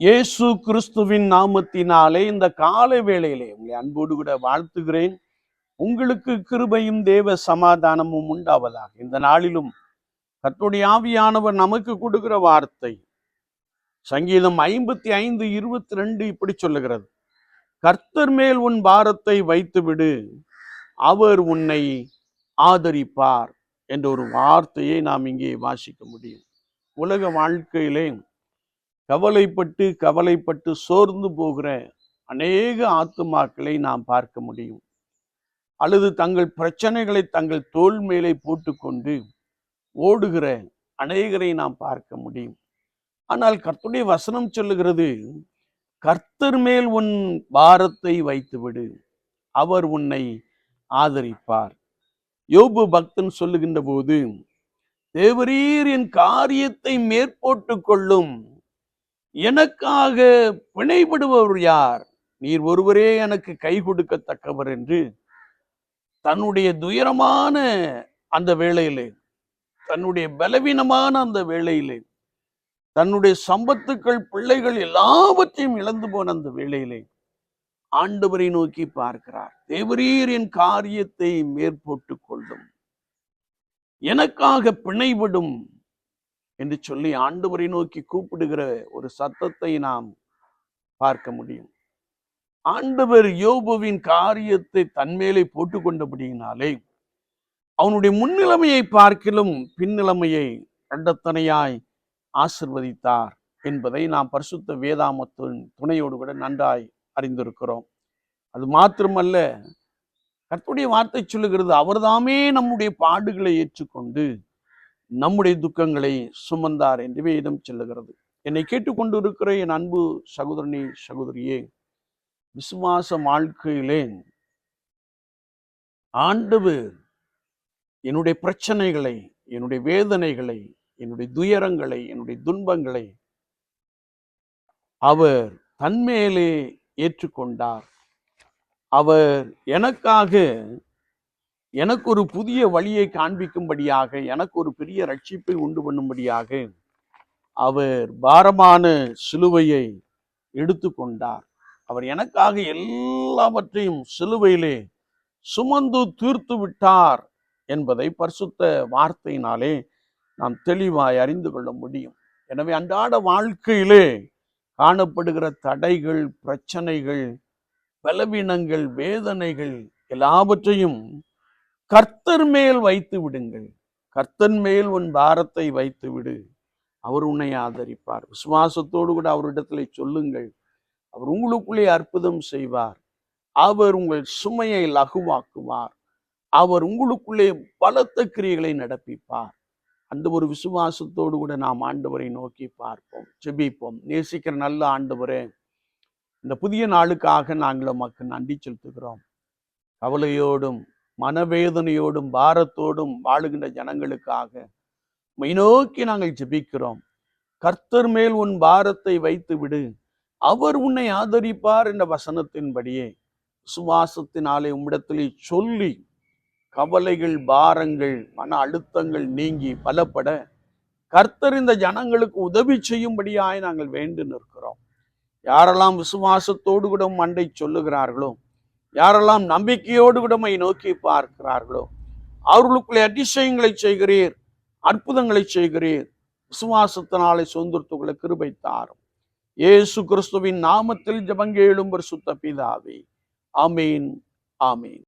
இயேசு கிறிஸ்துவின் நாமத்தினாலே இந்த காலை வேளையிலே உங்களை அன்போடு கூட வாழ்த்துகிறேன். உங்களுக்கு கிருபையும் தேவ சமாதானமும் உண்டாவதாக. இந்த நாளிலும் கத்துடைய ஆவியானவர் நமக்கு கொடுக்கிற வார்த்தை சங்கீதம் ஐம்பத்தி ஐந்து இருபத்தி ரெண்டு இப்படி சொல்லுகிறது. கர்த்தர் மேல் உன் பாரத்தை வைத்துவிடு அவர் உன்னை ஆதரிப்பார் என்ற ஒரு வார்த்தையை நாம் இங்கே வாசிக்க முடியும். உலக வாழ்க்கையிலே கவலைப்பட்டு கவலைப்பட்டு சோர்ந்து போகிற அநேக ஆத்துமாக்களை நாம் பார்க்க முடியும். அல்லது தங்கள் பிரச்சனைகளை தங்கள் தோல் மேலே போட்டுக்கொண்டு ஓடுகிற அநேகரை நாம் பார்க்க முடியும். ஆனால் கர்த்துடைய வசனம் சொல்லுகிறது கர்த்தர் மேல் உன் பாரத்தை வைத்துவிடு அவர் உன்னை ஆதரிப்பார். யோபு பக்தன் சொல்லுகின்ற போது தேவரீர் என் காரியத்தை மேற்போட்டு கொள்ளும் எனக்காக பிணைபடுபவர் யார்? நீர் ஒருவரே எனக்கு கை கொடுக்கத்தக்கவர் என்று தன்னுடைய துயரமான அந்த வேளையிலே தன்னுடைய பலவீனமான அந்த வேளையிலே தன்னுடைய சம்பத்துக்கள் பிள்ளைகள் எல்லாவற்றையும் இழந்து போன அந்த வேளையிலே ஆண்டவரை நோக்கி பார்க்கிறார். தேவரீர் என் காரியத்தை மேற்போட்டு கொள்ளும். எனக்காக பிணைவிடும் என்று சொல்லி ஆண்டவரை நோக்கி கூப்பிடுகிற ஒரு சத்தத்தை நாம் பார்க்க முடியும். ஆண்டவர் யோபுவின் காரியத்தை தன்மேலே போட்டுக்கொண்டபடியினாலே அவனுடைய முன்னிலைமையை பார்க்கிலும் பின்னிலைமையை கண்டத்தனையாய் ஆசிர்வதித்தார் என்பதை நாம் பரிசுத்த வேதாமத்தின் துணையோடு கூட நன்றாய் அறிந்திருக்கிறோம். அது மாத்திரமல்ல கர்த்துடைய வார்த்தை சொல்லுகிறது அவர்தாமே நம்முடைய பாடுகளை ஏற்றுக்கொண்டு நம்முடைய துக்கங்களை சுமந்தார் என்று வேதம் செல்லுகிறது. என்னை கேட்டுக்கொண்டிருக்கிற என் அன்பு சகோதரனி சகோதரியே விசுவாச வாழ்க்கையிலே ஆண்டவர் என்னுடைய பிரச்சனைகளை என்னுடைய வேதனைகளை என்னுடைய துயரங்களை என்னுடைய துன்பங்களை அவர் தன்மேலே ஏற்றுக்கொண்டார். அவர் எனக்காக எனக்கு ஒரு புதிய வழியை காண்பிக்கும்படியாக எனக்கு ஒரு பெரிய ரட்சிப்பை உண்டு பண்ணும்படியாக அவர் பாரமான சிலுவையை எடுத்துக்கொண்டார் அவர் எனக்காக எல்லாவற்றையும் சிலுவையிலே சுமந்து தீர்த்து விட்டார் என்பதை பரிசுத்த வார்த்தையினாலே நாம் தெளிவாய் அறிந்து கொள்ள முடியும். எனவே அன்றாட வாழ்க்கையிலே காணப்படுகிற தடைகள் பிரச்சனைகள் பலவீனங்கள் வேதனைகள் எல்லாவற்றையும் கர்த்தர் மேல் வைத்து விடுங்கள். கர்த்தன் மேல் உன் பாரத்தை வைத்து விடு. அவர் உன்னை ஆதரிப்பார். விசுவாசத்தோடு கூட அவரிடத்துல சொல்லுங்கள். அவர் உங்களுக்குள்ளே அற்புதம் செய்வார். அவர் உங்கள் சுமையை லகுவாக்குவார். அவர் உங்களுக்குள்ளே பலத்த கிரியைகளை நடப்பிப்பார். அந்த ஒரு விசுவாசத்தோடு கூட நாம் ஆண்டவரை நோக்கி பார்ப்போம். ஜெபிப்போம். நேசிக்கிற நல்ல ஆண்டவரே இந்த புதிய நாளுக்காக நாங்கள் உமக்கு நன்றி செலுத்துகிறோம். கவலையோடும் மனவேதனையோடும் பாரத்தோடும் வாழுகின்ற ஜனங்களுக்காக மை நோக்கி நாங்கள் ஜெபிக்கிறோம். கர்த்தர் மேல் உன் பாரத்தை வைத்து விடு அவர் உன்னை ஆதரிப்பார் என்ற வசனத்தின்படியே சுவாசத்தினாலே உம்மிடத்திலே சொல்லி கவலைகள் பாரங்கள் மன அழுத்தங்கள் நீங்கி பலப்பட கர்த்தர் இந்த ஜனங்களுக்கு உதவி செய்யும்படியாய் நாங்கள் வேண்டு நிற்கிறோம். யாரெல்லாம் விசுவாசத்தோடு கூட மண்டை சொல்லுகிறார்களோ யாரெல்லாம் நம்பிக்கையோடு விடமை நோக்கி பார்க்கிறார்களோ அவர்களுக்குள்ளே அதிசயங்களை செய்கிறீர் அற்புதங்களை செய்கிறீர். விசுவாசத்தினாலே சுதந்திரத்துக்குள்ள கிருபை தாரும். ஏசு கிறிஸ்துவின் நாமத்தில் ஜபங்கேளும் சுத்த பிதாவே. ஆமீன் ஆமீன்.